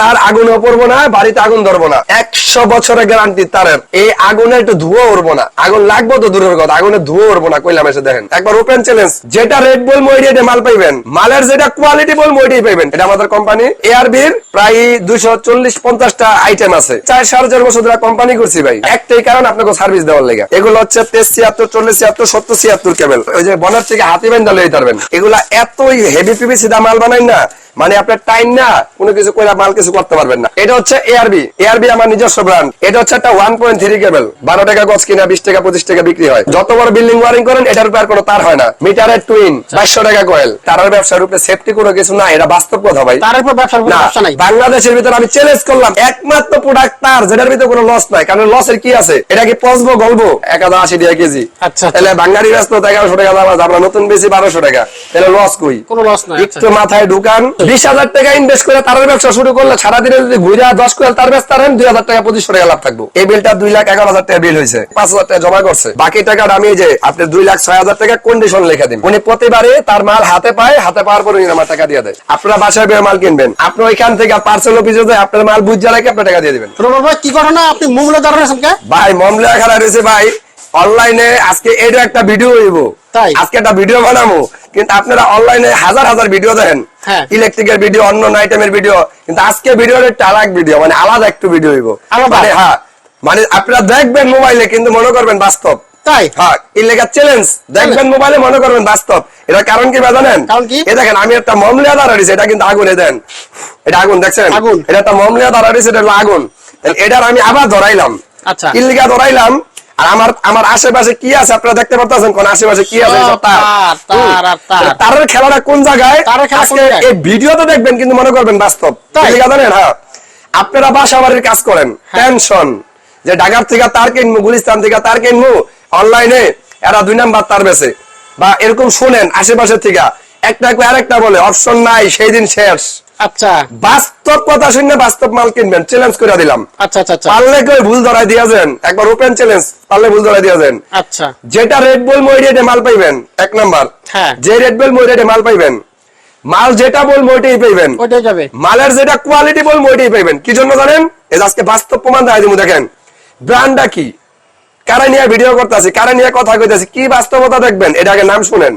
তার আগুনে পড়ব না, বাড়িতে আগুন ধরবো না। একশো বছরের গ্যারান্টি তারের এই আগুনে একটু ধুয়ো উড়বো না। আগুন লাগবো তো দূরের কথা, আগুনে ধুয়ো উড়বো না, কইলাম এসে দেখেন। একবার ওপেন চ্যালেঞ্জ যেটা রেড বল মই রেটে মাল পাইবেন, মালের যেটা কোয়ালিটি বল মইটাই পাইবেন, এটা আমাদের কোম্পানি এআরবির প্রায় দুইশো চল্লিশ পঞ্চাশটা আইটেম আছে। চার সাড়ে চার বছর ধরে কোম্পানি করছি ভাই। একটাই কারণ আপনাকে সার্ভিস দেওয়ার লেগে। এগুলো হচ্ছে তেইশ ছিয়াত্তর, চল্লিশ ছিয়াত্তর, সত্তর ছিয়াত্তর কেবল ওই যে বনার থেকে হাতি বেন্দা লই পারবেন এগুলা এতই হেভি পিভিসি সিধা মাল বানাই না মানে আপনার টাইম না, কোনো কিছু করে মাল কিছু করতে পারবেন না। এটা হচ্ছে এআরবি এআরবি আমার নিজস্ব ব্র্যান্ড এটা হচ্ছে একটা ওয়ান পয়েন্ট থ্রি কেবল বারো টাকা গজ কিনা বিশ টাকা পঁচিশ টাকা বিক্রি হয়। যত বড় বিল্ডিং ওয়ারিং করেন এটার উপর কোনো তার হয় না। মিটারের টুইন বাইশশো টাকা কয়েল তারের ব্যবসার উপরে সেফটি কোনো কিছু না এটা বাস্তব কথা ভাই। তার উপর ব্যবসার না ব্যবসা নাই। বাংলাদেশের ভিতরে আমি চ্যালেঞ্জ করলাম একমাত্র প্রোডাক্ট তার যেটার ভিতরে কোনো লস নাই। কারণ লসের কি আছে? এটা কি পচবো গলবো? এক হাজার আশি টাকা কেজি। আচ্ছা, আচ্ছা। তাহলে বাঙালি ব্যস্ত এগারোশো টাকা দাম আছে আমরা নতুন বেশি বারোশো টাকা। তাহলে লস কই? কোনো লস নাই আচ্ছা। একটু মাথায় ঢুকান। বিশ হাজার টাকা ইনভেস্ট করে তারের ব্যবসা শুরু করলে সারাদিনে যদি ঘুরে দশ কোয়াল তার ব্যস্ত পারেন দুই হাজার টাকা পঁচিশশো টাকা লাভ থাকব। এই বিলটা দুই লাখ এগারো হাজার টাকা বিল হয়েছে। পাঁচ হাজার টাকা জমা করছে। বাকি টাকাটা আমি যে আপনি দুই লাখ ছয় হাজার টাকা কন্ডিশন লিখে দিন। উনি প্রতিবারে তার মাল হাতে পায় হাতে পাওয়ার পর উনি আমার টাকা দিয়ে দেয়। আপনারা বাসায় বের মাল কিনবেন। আপনি ওইখান থেকে পার্সেল অফিসে যায় আপনার মাল বুঝে রেখে আপনার টাকা দিয়ে দেবেন। রোবট ভাই কি ঘটনা আপনি মুমলে দাঁড়ান ভাই মামলা খারাপ রয়েছে ভাই। অনলাইনে আজকে এটা একটা ভিডিও হইব। তাই? আজকে একটা ভিডিও বানাবো। কিন্তু আপনারা অনলাইনে হাজার হাজার ভিডিও দেখেন। ইলেকট্রিকের ভিডিও অন্য আইটেমের ভিডিও কিন্তু আজকে ভিডিওর একটা আলাদা ভিডিও মানে আলাদা একটু ভিডিও হইব। মানে হ্যাঁ মানে আপনারা দেখবেন মোবাইলে কিন্তু মনে করবেন বাস্তব। তাই? হ্যাঁ ইলেগা চ্যালেঞ্জ দেখবেন মোবাইলে মনে করবেন বাস্তব। এটা কারণ কি জানেন? এ দেখেন আমি একটা মমলিয়া এটা কিন্তু আগুনে দেন। এটা আগুন দেখছেন? আগুন। এটা একটা মমলিয়া এটা আগুন। এটার আমি আবার ধরাইলাম। আচ্ছা। ইলিগা ধরাইলাম আর আমার আমার আশেপাশে কি আছে আপনারা দেখতে কোন আশেপাশে কি আছে। তারের খেলাটা কোন জায়গায়? দেখবেন কিন্তু মনে করবেন বাস্তব? ইলিগা হ্যাঁ। আপনারা বাসা বাড়ির কাজ করেন। হ্যাঁ। টেনশন যে ঢাকার থেকে তার কিনবো গুলিস্তান থেকে তার কিনবো অনলাইনে এরা দুই নাম্বার তার বেছে বা এরকম শুনেন আশেপাশে থেকে। একটা আরেকটা বলে অপশন নাই সেই দিন শেষ। আচ্ছা। বাস্তব কথা শুনে বাস্তব মাল কিনবেন চ্যালেঞ্জ করে দিলাম। আচ্ছা আচ্ছা আচ্ছা। পারলে কেউ ভুল ধরাই দিয়া যান। একবার ওপেন চ্যালেঞ্জ পারলে ভুল ধরাই দিয়া যান। আচ্ছা। যেটা রেড বল মই রেটে মাল পাইবেন এক নাম্বার। হ্যাঁ। যে রেড বল মই রেটে মাল পাইবেন মাল যেটা পাইবেন ওইটাই যাবে। মালের যেটা কোয়ালিটি পাইবেন। কি জন্য জানেন? এই আজকে বাস্তব প্রমাণ দেখাই দিমু দেখেন। ব্র্যান্ডটা কি? কারা নিয়ে ভিডিও করতেছি কারা নিয়ে কথা কইতাছি কি বাস্তবতা দেখবেন? এটা আগে নাম শুনেন।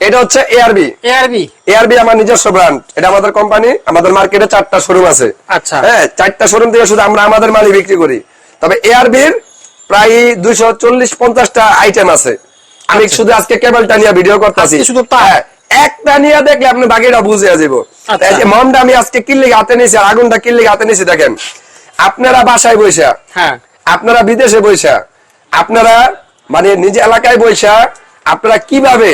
এটা হচ্ছে এআরবি এআরবি এআরবি আমার নিজস্ব ব্র্যান্ড এটা আমাদের কোম্পানি আমাদের মার্কেটে চারটা শোরুম আছে। আচ্ছা। হ্যাঁ চারটা শোরুম থেকে শুধু আমরা আমাদের মালই বিক্রি করি। তবে এআরবির প্রায় দুইশো চল্লিশ পঞ্চাশটা আইটেম আছে। আমি শুধু আজকে কেবলটা নিয়ে ভিডিও করতেছি। শুধু? হ্যাঁ, একটা নিয়ে দেখলে আপনি বাকিটা বুঝে যাব। আচ্ছা। মমটা আমি আজকে কিল্লি হাতে নিয়েছি আর আগুনটা কিল্লি হাতে নিয়েছি দেখেন। আপনারা বাসায় বৈশা হ্যাঁ। আপনারা বিদেশে বৈশা আপনারা মানে নিজ এলাকায় বৈশা আপনারা কীভাবে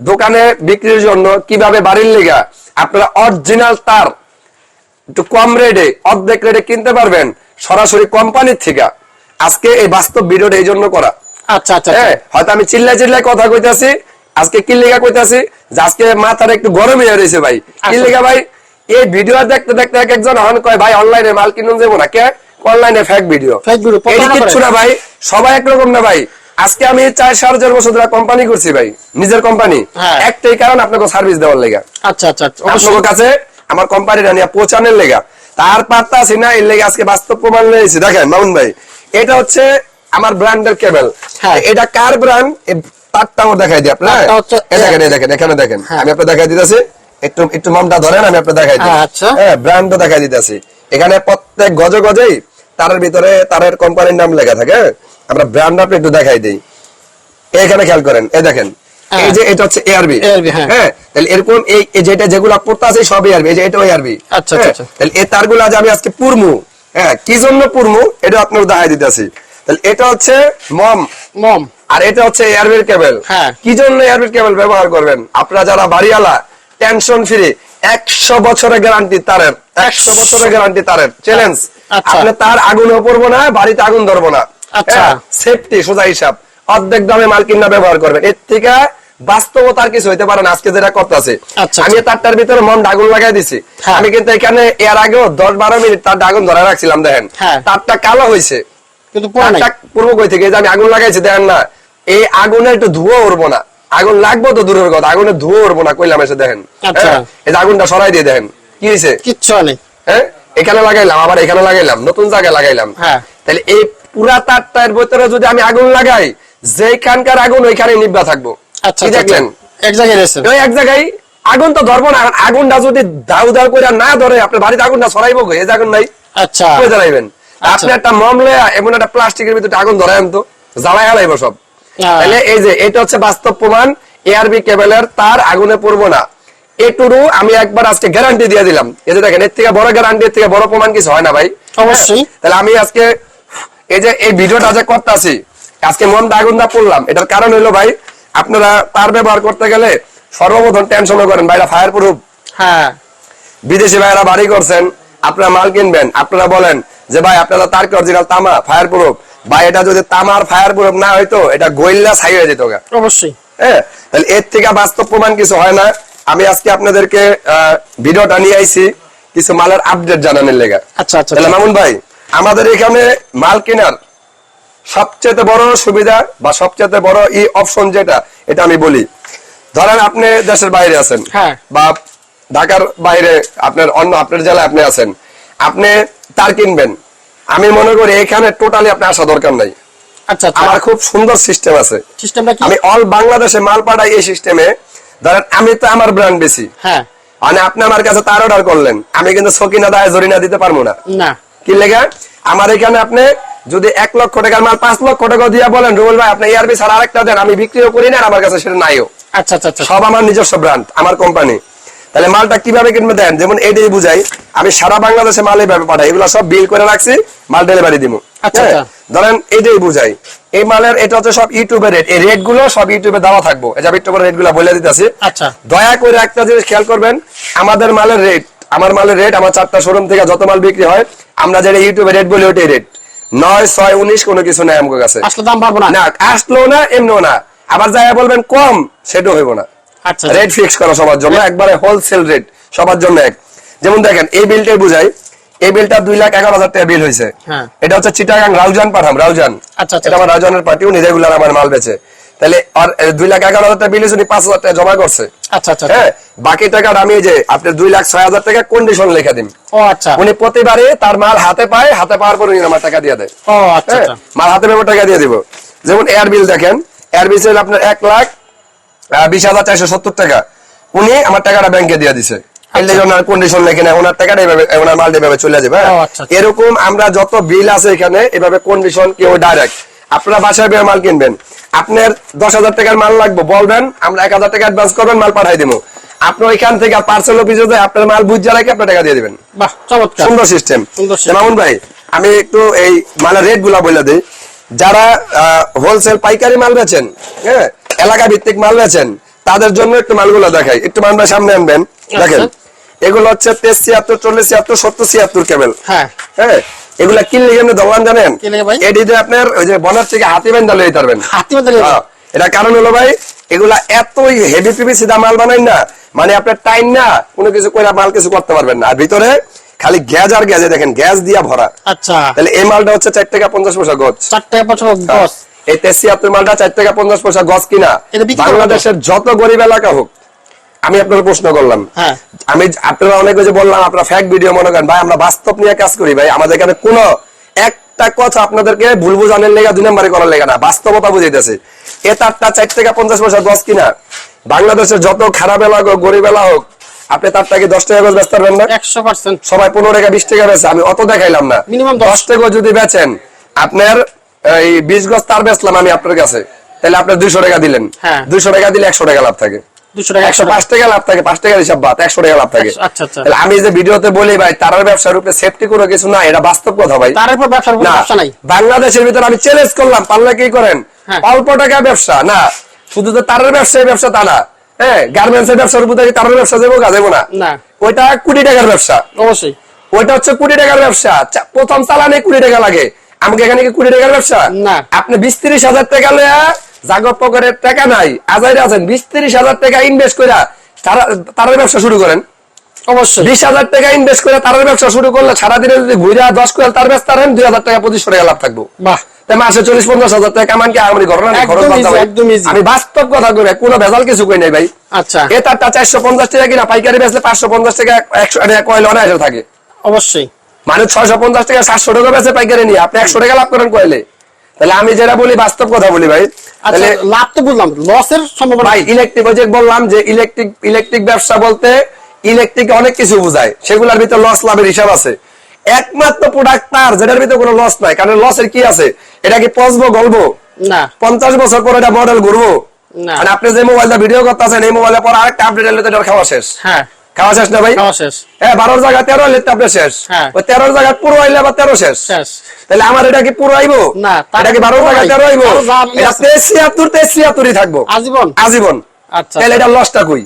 দোকানে বিক্রির জন্য কীভাবে বাড়ির লেগা আপনারা অরিজিনাল তার একটু কম রেটে অর্ধেক রেটে কিনতে পারবেন সরাসরি কোম্পানির থেকে। আজকে এই বাস্তব ভিডিওটা এই জন্য করা। আচ্ছা আচ্ছা হ্যাঁ হয়তো আমি চিল্লাই চিল্লাই কথা কইতাছি আজকে কি লেগা কইতাছি? যে আজকে মাথার একটু গরম হয়ে রয়েছে ভাই। কি লেগা ভাই? এই ভিডিও দেখতে দেখতে এক একজন হন কয় ভাই অনলাইনে মাল কিনুন যাব না? কে? অনলাইনে ফেক ভিডিও Fake ভিডিও এই কিচ্ছু না ভাই সবাই একরকম না ভাই। আজকে আমি চার সাড়ে চার বছর ধরে কোম্পানি করছি ভাই নিজের কোম্পানি হ্যাঁ। একটাই কারণ আপনাকে সার্ভিস দেওয়ার লেগা আচ্ছা আচ্ছা আচ্ছা। আপনার কাছে আমার কোম্পানিটা নিয়ে পৌঁছানোর লেগা তার পাত্তা আছে না এর লেগে আজকে বাস্তব প্রমাণ নিয়েছি দেখেন মামুন ভাই এটা হচ্ছে আমার ব্র্যান্ডের কেবল হ্যাঁ। এটা কার ব্র্যান্ড তারটাও দেখাই দিই আপনার দেখেন দেখেন এখানে দেখেন হ্যাঁ। আমি আপনার দেখাই দিতেছি একটু একটু মমটা ধরেন আমি আপনার দেখাই দিই হ্যাঁ, আচ্ছা। হ্যাঁ ব্র্যান্ডও দেখাই দিতেছি এখানে প্রত্যেক গজে গজেই তারের ভিতরে তারের কোম্পানির নাম লেখা থাকে হ্যাঁ? আমরা ব্র্যান্ড আপনি একটু দেখাই দিই এখানে খেয়াল করেন এই দেখেন হ্যাঁ। এই যে এটা হচ্ছে এআরবি হ্যাঁ। হ্যাঁ তাহলে এরকম এই যেটা যেগুলো পড়তে আছে সব এআরবি এই যে এটা এআরবি আচ্ছা, আচ্ছা, আচ্ছা। তাহলে এই তারগুলো আজ আমি আজকে পুরমু হ্যাঁ কি জন্য পুরমু এটা আপনার দেখাই দিতেছি তাহলে এটা হচ্ছে মম মম আর এটা হচ্ছে এয়ারবির কেবল হ্যাঁ। কি জন্য এয়ারবির কেবল ব্যবহার করবেন আপনারা যারা বাড়িওয়ালা টেনশন ফ্রি একশো বছরের গ্যারান্টি তারের একশো বছরের গ্যারান্টি তারের চ্যালেঞ্জ আচ্ছা। আপনি তার আগুনে পড়ব না বাড়িতে আগুন ধরবো না আচ্ছা। সেফটি সোজা হিসাব অর্ধেক দামে মাল কিনা ব্যবহার করবেন এর থেকে বাস্তবতার কিছু হইতে পারে না আজকে যেটা করতেছে আচ্ছা, আমি আচ্ছা। তারটার ভিতরে মন আগুন লাগাই দিছি হ্যাঁ। আমি কিন্তু এখানে এর আগেও দশ বারো মিনিট তার আগুন ধরে রাখছিলাম দেখেন হ্যাঁ। তারটা কালো হয়েছে কিন্তু পূর্ব কই থেকে আমি আগুন লাগাইছি দেখেন না এই আগুনে একটু ধুয়ো উড়বো না আগুন লাগবো তো দূরের কথা আগুনে ধুয়ো উড়বো না কইলাম এসে দেখেন। হ্যাঁ? এই যে আগুনটা সরাই দিয়ে দেখেন কি হয়েছে কিচ্ছু নেই হ্যাঁ এখানে লাগাইলাম আবার এখানে লাগাইলাম নতুন জায়গায় লাগাইলাম হ্যাঁ। তাহলে এই পুরা তারটার ভিতরে যদি আমি আগুন লাগাই যেখানকার আগুন ওইখানে নিব্বা থাকব। আচ্ছা আচ্ছা, দেখলেন? আচ্ছা। এক জায়গায় ওই এক জায়গায় আগুন তো ধরবো না আগুনটা যদি দাউ দাউ করে না ধরে আপনার বাড়িতে আগুনটা গো, এই আগুন নাই। আচ্ছা। জ্বালাইবেন। আপনি একটা মম এমন একটা প্লাস্টিকের ভিতরে আগুন ধরায় তো জ্বালাই হালাইবো সব। তাহলে এই যে এটা হচ্ছে বাস্তব প্রমাণ এআরবি কেবলের তার আগুনে পড়ব না। এটুরু আমি একবার আজকে গ্যারান্টি দিয়ে দিলাম। এই যে দেখেন এর থেকে বড় গ্যারান্টি এর থেকে বড় প্রমাণ কিছু হয় না ভাই। অবশ্যই। হ্যাঁ, তাহলে আমি আজকে এই যে এই ভিডিওটা যে করতেছি আজকে মন আগুন দা পড়লাম। এটার কারণ হলো ভাই আপনারা তার ব্যবহার করতে গেলে সর্বপ্রথম টেনশন করেন ভাইরা ফায়ার প্রুফ হ্যাঁ। বিদেশি ভাইরা বাড়ি করছেন আপনারা মাল কিনবেন আপনারা বলেন যে ভাই আপনারা তার অরিজিনাল তামা ফায়ার প্রুফ বা এটা যদি তামার ফায়ার প্রুফ না হইতো এটা গোয়েল্লা ছাই হয়ে যেত গা। অবশ্যই। হ্যাঁ তাহলে এর থেকে বাস্তব প্রমাণ কিছু হয় না। আমি আজকে আপনাদেরকে ভিডিওটা নিয়ে আইছি কিছু মালের আপডেট জানানোর লেগে। আচ্ছা আচ্ছা তাহলে আচ্ছা। মামুন ভাই আমাদের এখানে মাল কেনার সবচেয়ে বড় সুবিধা বা সবচেয়ে বড় ই অপশন যেটা এটা আমি বলি। ধরেন আপনি দেশের বাইরে আছেন হ্যাঁ। বা ঢাকার বাইরে আপনার অন্য আপনার জেলায় আপনি আছেন আপনি তার কিনবেন। আমি মনে করি এখানে টোটালি আপনি আসা দরকার নাই। আচ্ছা আচ্ছা। আমার খুব সুন্দর সিস্টেম আছে। সিস্টেমটা কি? আমি অল বাংলাদেশে মাল পাঠাই এই সিস্টেমে ধরেন আমি তো আমার ব্র্যান্ড বেশি। হ্যাঁ। মানে আপনি আমার কাছে তার অর্ডার করলেন। আমি কিন্তু সকিনা দায় জরিনা দিতে পারব না। না। কি লেগা? আমার এখানে আপনি যদি এক লক্ষ টাকার মাল পাঁচ লক্ষ টাকা দিয়ে বলেন রুবেল ভাই আপনি ইয়ারবি ছাড়া আরেকটা দেন আমি বিক্রিও করি না আমার কাছে সেটা নাইও। আচ্ছা আচ্ছা আচ্ছা। সব আমার নিজস্ব ব্র্যান্ড আমার কোম্পানি তাহলে মালটা কীভাবে কিনবে দেন? যেমন এটাই বুঝাই আমি সারা বাংলাদেশে মাল এইভাবে পাঠাই এগুলো সব বিল করে রাখছি মাল ডেলিভারি দিব আচ্ছা, আচ্ছা। ধরেন এইটাই বুঝাই এই মালের এটা হচ্ছে সব ইউটিউবের রেট এই রেটগুলো সব ইউটিউবে দেওয়া থাকব। এই যে আমি একটু রেটগুলো বলে দিতেছি। আচ্ছা। দয়া করে একটা জিনিস খেয়াল করবেন আমাদের মালের রেট আমার মালের রেট আমার চারটা শোরুম থেকে যত মাল বিক্রি হয় আমরা যেটা ইউটিউবে রেট বলি ওটাই রেট নয় ছয় উনিশ কোনো কিছু নাই আমার কাছে। আসলে দাম পারব না। না আসলো না এমনিও না। আবার যাই বলবেন কম সেটাও হইব না। আচ্ছা রেট ফিক্স করা সবার জন্য একবারে হোলসেল রেট সবার জন্য এক। যেমন দেখেন এই বিলটাই বুঝাই এই বিলটা দুই লাখ এগারো হাজার টাকা বিল হয়েছে হ্যাঁ। এটা হচ্ছে চিটাগাং রাউজান পাঠাম রাউজান। আচ্ছা, আচ্ছা, এটা আমার রাউজানের পার্টি উনি রেগুলার আমার মাল বেচে। তাহলে আর দুই লাখ এগারো হাজার টাকা বিল উনি পাঁচ হাজার টাকা জমা করছে। আচ্ছা আচ্ছা হ্যাঁ বাকি টাকাটা আমি যে আপনার দুই লাখ ছয় হাজার টাকা কন্ডিশন লেখা দিন। ও আচ্ছা। উনি প্রতিবারে তার মাল হাতে পায় হাতে পাওয়ার পর উনি আমার টাকা দিয়ে দেয়। ও আচ্ছা হ্যাঁ, আচ্ছা। মাল হাতে পেয়ে টাকা দিয়ে দিব। যেমন এয়ার বিল দেখেন এয়ার বিল ছিল আপনার এক লাখ বিশ হাজার চারশো সত্তর টাকা। উনি আমার টাকাটা ব্যাংকে দিয়ে দিছে। এর কন্ডিশন লেখে না ওনার টাকাটা এভাবে ওনার মাল এভাবে চলে যাবে হ্যাঁ? আচ্ছা, আচ্ছা। এরকম আমরা যত বিল আছে এখানে এভাবে কন্ডিশন কেউ ডাইরেক্ট আপনারা বাসায় বের মাল কিনবেন। আপনার দশ হাজার টাকার মাল লাগবে বলবেন আমরা এক হাজার টাকা অ্যাডভান্স করবেন মাল পাঠাই দিব আপনি ওইখান থেকে পার্সেল অফিসে যায় আপনার মাল বুঝ রেখে আপনার টাকা দিয়ে দিবেন। সুন্দর সিস্টেম মামুন ভাই আমি একটু এই মালের রেটগুলা বলে দিই। যারা হোলসেল পাইকারি মাল বেচেন হ্যাঁ এলাকা ভিত্তিক মাল বেচেন তাদের জন্য একটু মালগুলো দেখাই। একটু মাল ভাই সামনে আনবেন। দেখেন এগুলো হচ্ছে তেইশ ছিয়াত্তর চল্লিশ ছিয়াত্তর সত্তর ছিয়াত্তর কেবল হ্যাঁ। হ্যাঁ এগুলা কিনলে কেমনি দোকান জানেন? ভাই? এটিতে আপনার ওই যে বনার থেকে হাতি বেন্দা লই পারবেন। হাতি বাজারে হ্যাঁ, এটা কারণ হলো ভাই এগুলা এতই হেভি পিভিসি দা মাল বানাই না মানে আপনার টাইম না কোনো কিছু কইরা মাল কিছু করতে পারবেন না। আর ভিতরে খালি গ্যাস আর গ্যাসে দেখেন গ্যাস দিয়া ভরা। আচ্ছা। তাহলে এই মালটা হচ্ছে চার টাকা পঞ্চাশ পয়সা গছ চার টাকা বছর দশ এই তেছিয়াত্তর মালটা চার টাকা পঞ্চাশ পয়সা গছ কিনা এটা বাংলাদেশের যত গরিব এলাকা হোক আমি আপনার প্রশ্ন করলাম। হ্যাঁ। আমি আপনারা অনেক যে বললাম আপনারা ফ্যাক ভিডিও মনে করেন। ভাই আমরা বাস্তব নিয়ে কাজ করি ভাই। আমাদের এখানে কোনো একটা কথা আপনাদেরকে ভুল বুঝানোর লেগা দুই নম্বরে করার লেগা না। বাস্তবতা বুঝাইতেছে। এ তারটা চার টাকা পঞ্চাশ পয়সা গছ কিনা? বাংলাদেশের যত খারাপ এলাকা হোক গরিব এলাকা হোক আপনি তারটাকে দশ টাকা বেচতে পারবেন না? একশো পার্সেন্ট। সবাই পনেরো টাকা বিশ টাকা বেচে। আমি অত দেখাইলাম না। মিনিমাম দশ। দশ টাকা যদি বেচেন আপনার এই বিশ গজ তার বেচলাম আমি আপনার কাছে। তাহলে আপনার দুইশো টাকা দিলেন। হ্যাঁ। দুইশো টাকা দিলে একশো টাকা লাভ থাকে। দুশো টাকা একশো পাঁচ টাকা লাভ থাকে পাঁচ টাকার হিসাব বাদ একশো টাকা লাভ থাকে। আচ্ছা, আচ্ছা। তাহলে আমি যে ভিডিওতে বলি ভাই তারার ব্যবসার উপরে সেফটি কোনো কিছু না এটা বাস্তব কথা ভাই। তার উপর ব্যবসার কোনো ব্যবসা নাই। বাংলাদেশের ভিতরে আমি চ্যালেঞ্জ করলাম পারলে কি করেন? হ্যাঁ। অল্প টাকা ব্যবসা? না শুধু তো তারের ব্যবসা ব্যবসা তা না। হ্যাঁ গার্মেন্টস এর ব্যবসার উপর তারের ব্যবসা দেবো না। না। ওইটা কোটি টাকার ব্যবসা। অবশ্যই। ওইটা হচ্ছে কোটি টাকার ব্যবসা। প্রথম চালানে কোটি টাকা লাগে। আমাকে এখানে কি কোটি টাকার ব্যবসা? না। আপনি বিশ তিরিশ হাজার টাকা লয়া জাগর পকেটের টাকা নাই। আজাইরে আছেন বিশ তিরিশ হাজার টাকা ইনভেস্ট করে তারা তারের ব্যবসা শুরু করেন। অবশ্যই। বিশ হাজার টাকা ইনভেস্ট করে তারের ব্যবসা শুরু করলে সারাদিনে যদি ঘুরে দশ কোয়াল তার ব্যস্ত পারেন দুই হাজার টাকা পঁচিশশো টাকা লাভ থাকব। বাহ। মাসে চল্লিশ পঞ্চাশ হাজার টাকা কামান কি আমার ঘটনা নেই, একদম খরচ বাদ easy, দাও। ভাই। একদম easy। আমি বাস্তব কথা কই কোনো ভেজাল কিছু কই নাই ভাই। আচ্ছা। এ তারটা চারশো পঞ্চাশ টাকা কিনা পাইকারি বেচলে পাঁচশো পঞ্চাশ টাকা একশো টাকা কয়েল অনায়াসে থাকে। অবশ্যই। মানুষ ছয়শো পঞ্চাশ টাকা সাতশো টাকা বেচে পাইকারি নিয়ে। আপনি একশো টাকা লাভ করেন কয়লে তাহলে আমি যেটা বলি বাস্তব কথা বলি ভাই। আচ্ছা লাভ তো বুঝলাম লসের সম্ভাবনা ভাই ইলেকট্রিক ওই যে বললাম যে ইলেকট্রিক ইলেকট্রিক ব্যবসা বলতে ইলেকট্রিক অনেক কিছু বোঝায় সেগুলোর ভিতরে লস লাভের হিসাব আছে। একমাত্র প্রোডাক্ট তার যেটার ভিতরে কোনো লস নাই কারণ লসের কি আছে? এটা কি পচবো গলবো? না। পঞ্চাশ বছর পর এটা মডেল ঘুরবো? না। মানে আপনি যে মোবাইলটা ভিডিও করতেছেন এই মোবাইলের পর আরেকটা আপডেট এলে তো খাওয়া শেষ। হ্যাঁ। খাওয়া শেষ না ভাই? খাওয়া শেষ। হ্যাঁ বারোর জায়গা তেরো এলে তো আপনি শেষ। হ্যাঁ। ওই তেরোর জায়গা পুরো আইলে আবার তেরো শেষ। শেষ। তাহলে আমার এটা কি পুরো আইবো? না, এটা কি বারোর জায়গা তেরো আইবো। তেইশ ছিয়াত্তর তেইশ ছিয়াত্তরই থাকব। আজীবন? আজীবন। আচ্ছা। তাহলে এটা লসটা কই?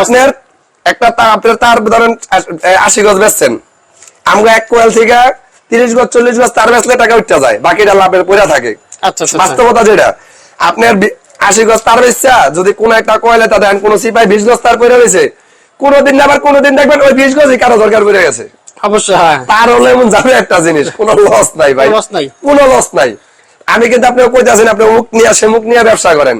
আপনার একটা তার আপনার তার ধরেন আশি গজ বেচছেন। আমরা এক কোয়াল থেকে তিরিশ গজ চল্লিশ গজ তার বেচলে টাকা উঠতে যায়। বাকিটা লাভের পয়সা থাকে। আচ্ছা আচ্ছা, আচ্ছা। বাস্তবতা যেটা আপনার আশি গজ তার বেচছা যদি কোন একটা কয়লে তা দেন কোন সিপাই বিশ গজ তার পরে রয়েছে কোনদিন আবার কোনদিন দেখবেন ওই বিশ গজই কারও দরকার পড়ে গেছে। অবশ্যই হ্যাঁ। তার হলে এমন যাবে একটা জিনিস কোন লস নাই ভাই। loss নাই। কোন লস নাই। আমি কিন্তু আপনি কইতাছেন আপনি মুখ নিয়ে সে মুখ নিয়ে ব্যবসা করেন।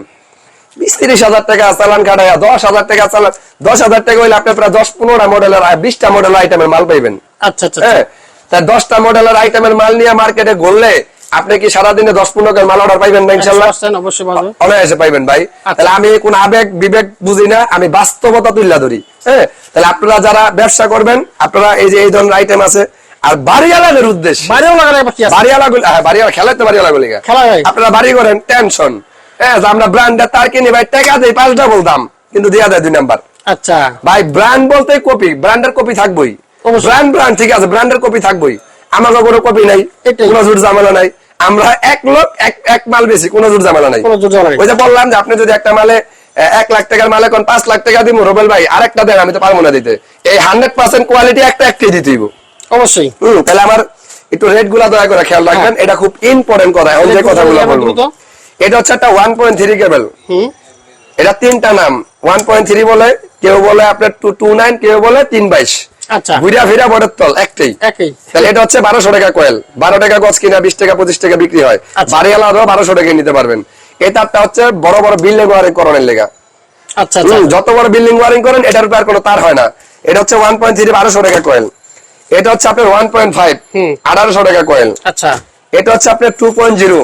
বিশ তিরিশ হাজার টাকা চালান কাটাইয়া দশ হাজার টাকা চালান দশ হাজার টাকা হইলে আপনি প্রায় দশ পনেরো মডেলের বিশটা মডেল আইটেমের মাল পাইবেন। আচ্ছা আচ্ছা হ্যাঁ আচ্ছা। তা দশটা মডেলের আইটেমের মাল নিয়ে মার্কেটে ঘুরলে আপনি কি সারাদিনে দশ পনেরো মাল অর্ডার পাইবেন না ইনশাল্লাহ 100% অবশ্যই পাবো। অনায়াসে পাইবেন ভাই। আচ্ছা। তাহলে আমি কোন আবেগ বিবেক বুঝি না আমি বাস্তবতা তুলে ধরি হ্যাঁ? তাহলে আপনারা যারা ব্যবসা করবেন আপনারা এই যে এই ধরনের আইটেম আছে আর বাড়িওয়ালাদের উদ্দেশ্য বাইরেও কি আছে? বাড়িওয়ালা হ্যাঁ বাড়িওয়ালা খেলাতে বাড়িওয়ালা গুলি খেলা হয়। আপনারা বাড়ি করেন টেনশন হ্যাঁ যে আমরা ব্র্যান্ডের তার কিনি ভাই টাকা দেই পাঁচ ডাবল দাম কিন্তু দিয়া দেয় দুই নাম্বার আচ্ছা। ভাই ব্র্যান্ড বলতে কপি ব্র্যান্ডের কপি থাকবই। ব্র্যান্ড ব্র্যান্ড ঠিক আছে ব্র্যান্ডের কপি থাকবই। আমাকে কোনো কপি নাই। কোনো জোর ঝামেলা নাই। আমরা এক লোক এক এক মাল বেশি কোনো জোর ঝামেলা নাই। ওই যে বললাম যে আপনি যদি একটা মালে এক লাখ টাকার মালে কোন পাঁচ লাখ টাকা দিব রোবেল ভাই আরেকটা দেন আমি তো পারব না দিতে। এই হান্ড্রেড পার্সেন্ট কোয়ালিটি একটা একটাই দিতে হইব। অবশ্যই। হম তাহলে আমার একটু রেটগুলা দয়া করে খেয়াল রাখবেন এটা খুব ইম্পর্টেন্ট কথা এখন যে কথাগুলো বলব। এটা হচ্ছে একটা ওয়ান পয়েন্ট থ্রি কেবল হুম। এটা তিনটা নাম ওয়ান পয়েন্ট থ্রি বলে কেউ বলে আপনার টু টু নাইন কেউ বলে তিন বাইশ। আচ্ছা। ঘুরিয়া ফিরা বড়ের তল একটাই। তাহলে এটা হচ্ছে বারোশো টাকা কয়েল। বারো টাকা গছ কিনা বিশ টাকা পঁচিশ টাকা বিক্রি হয়। আচ্ছা। বাড়িওয়ালারও বারোশো টাকা নিতে পারবেন। এই তারটা হচ্ছে বড় বড় বিল্ডিং ওয়ারিং করণের লেগা। আচ্ছা আচ্ছা। যত বড় বিল্ডিং ওয়ারিং করেন এটার উপর কোনো তার হয় না। এটা হচ্ছে ওয়ান পয়েন্ট থ্রি বারোশো টাকা কয়েল। এটা হচ্ছে আপনার ওয়ান পয়েন্ট ফাইভ আঠারোশো টাকা কয়েল। আচ্ছা। এটা হচ্ছে আপনার টু পয়েন্ট জিরো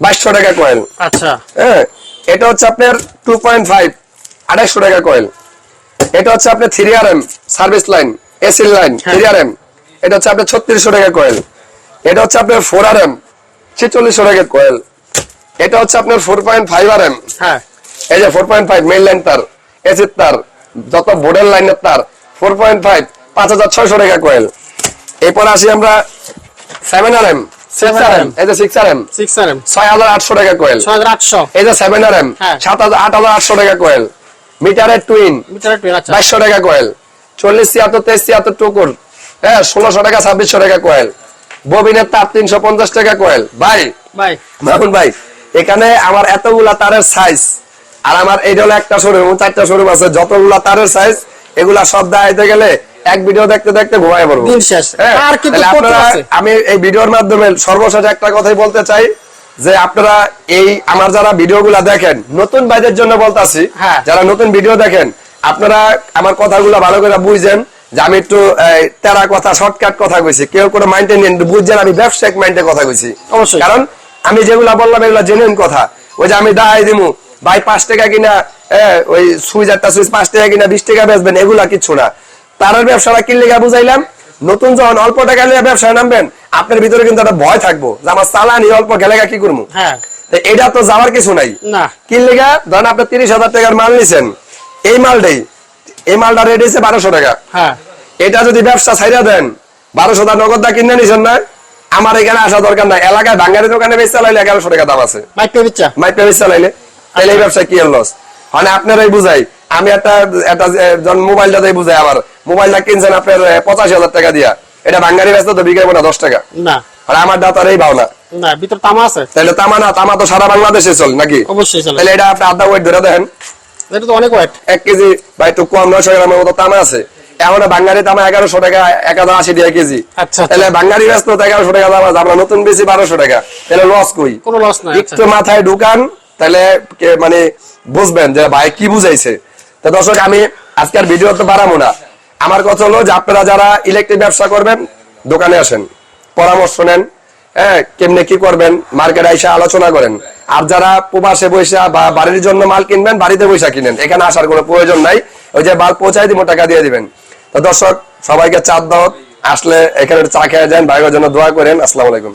বাইশশো টাকা কয়েল। আচ্ছা। হ্যাঁ এটা হচ্ছে আপনার টু পয়েন্ট ফাইভ আড়াইশো টাকা কয়েল। এটা হচ্ছে আপনার three R M service line AC line. Three R M এটা হচ্ছে আপনার ছত্রিশশো টাকা কয়েল এটা হচ্ছে আপনার ফোর আর এম ছেচল্লিশশো টাকা কয়েল এটা হচ্ছে আপনার four point five R M হ্যাঁ। এই যে four point five main line তার এসির তার যত বোর্ডের লাইনের তার ফোর পয়েন্ট ফাইভ পাঁচ হাজার ছয়শো টাকা কয়েল এরপর আসি আমরা সেভেন আর এম ছয় হাজার আটশো টাকা কয়েল ছয় হাজার আটশো। এই যে সেভেন আর এম। সাত হাজার আট হাজার আটশো টাকা কয়েল মিটারের টুইন মিটারের আচ্ছা। টাকা কয়েল চল্লিশ ছিয়াত্তর তেইশ ছিয়াত্তর টুকুর হ্যাঁ ষোলোশো টাকা ছাব্বিশশো টাকা কয়েল ববিনের তার তিনশো পঞ্চাশ টাকা কয়েল ভাই বাই মামুন ভাই এখানে আমার এতগুলা তারের সাইজ আর আমার এই হলো একটা শোরুম চারটা শোরুম আছে। যতগুলা তারের সাইজ এগুলা সব দেখাইতে গেলে এক ভিডিও দেখতে দেখতে ঘুমায় পড়ব। শেষ। হ্যাঁ? আমি এই ভিডিওর মাধ্যমে সর্বশেষ একটা কথাই বলতে চাই। যে আপনারা এই আমার যারা ভিডিও গুলা দেখেন নতুন ভাইদের জন্য বলতাছি হ্যাঁ। যারা নতুন ভিডিও দেখেন আপনারা আমার কথাগুলো ভালো করে বুঝছেন যে আমি একটু তেরা কথা শর্টকাট কথা কইছি। কেউ কোনো মাইন্ডে নিন বুঝছেন আমি ব্যবসায়িক মাইন্ডে কথা কইছি। অবশ্যই। কারণ আমি যেগুলা বললাম এগুলা জেনুইন কথা। ওই যে আমি দাঁড়াই দিমু ভাই পাঁচ টাকা কিনা ওই সুইচ একটা সুইচ পাঁচ টাকা কিনা বিশ টাকা বেচবেন এগুলা কিচ্ছু না। তারের ব্যবসাটা কিনলে বুঝাইলাম নতুন যখন অল্প টাকা নিয়ে ব্যবসায় নামবেন আপনার ভিতরে কিন্তু একটা ভয় থাকব যে আমার চালানি অল্প গেলে কি করব? হ্যাঁ। এটা তো যাওয়ার কিছু নাই। না। কিনলে গা ধরেন আপনি তিরিশ হাজার টাকার মাল নিছেন এই মালটাই এই মালটা রেট হয়েছে বারোশো টাকা। হ্যাঁ। এটা যদি ব্যবসা ছাইরা দেন বারোশো টাকা নগদ দা কিনে নিছেন না আমার এখানে আসা দরকার নাই। এলাকায় ভাঙ্গারি দোকানে বেশ চালাইলে এগারোশো টাকা দাম আছে। বাইক পেয়ে দিচ্ছা মাইক্রো বেশ চালাইলে তাহলে এই ব্যবসা কি লস মানে আপনারাই বুঝাই আমি একটা একটা মোবাইলটা দিয়ে বুঝাই আবার। মোবাইলটা কিনছেন আপনার পঁচাশি হাজার টাকা দিয়া। এটা ভাঙ্গারি ব্যস্ত তো বিকাইব না দশ টাকা। না। আর আমার দাতার এই না। না ভিতর তামা আছে। তাহলে তামা না তামা তো সারা বাংলাদেশে চল নাকি? অবশ্যই চলে। তাহলে এটা আপনি আধা ওয়েট ধরে দেখেন। এটা তো অনেক ওয়েট এক কেজি বা একটু কম নয়শো গ্রামের মতো তামা আছে। এখন বাঙালি তামা এগারোশো টাকা এক হাজার আশি টাকা কেজি। আচ্ছা, আচ্ছা। তাহলে বাঙালি ব্যস্ত এগারোশো টাকা দাম আমরা নতুন বেশি বারোশো টাকা। তাহলে লস কই? কোনো লস নাই আচ্ছা। একটু মাথায় ঢুকান তাহলে কে- মানে বুঝবেন যে ভাই কি বুঝাইছে। তো দর্শক, আমি আজকের ভিডিও তো বাড়াবো না। আমার কথা হলো যে আপনারা যারা ইলেকট্রিক ব্যবসা করবেন, দোকানে আসেন, পরামর্শ নেন হ্যাঁ কেমনে কি করবেন মার্কেট আইসা আলোচনা করেন। আর যারা প্রবাসে বৈশা বা বাড়ির জন্য মাল কিনবেন, বাড়িতে বৈশা কিনেন। এখানে আসার কোনো প্রয়োজন নাই। ওই যে মাল পৌঁছাই দিব, টাকা দিয়ে দিবেন। তো দর্শক, সবাইকে চাপ দাও। আসলে এখানে চা খেয়ে যান ভাইয়ের জন্য দোয়া করেন। আসসালামু আলাইকুম।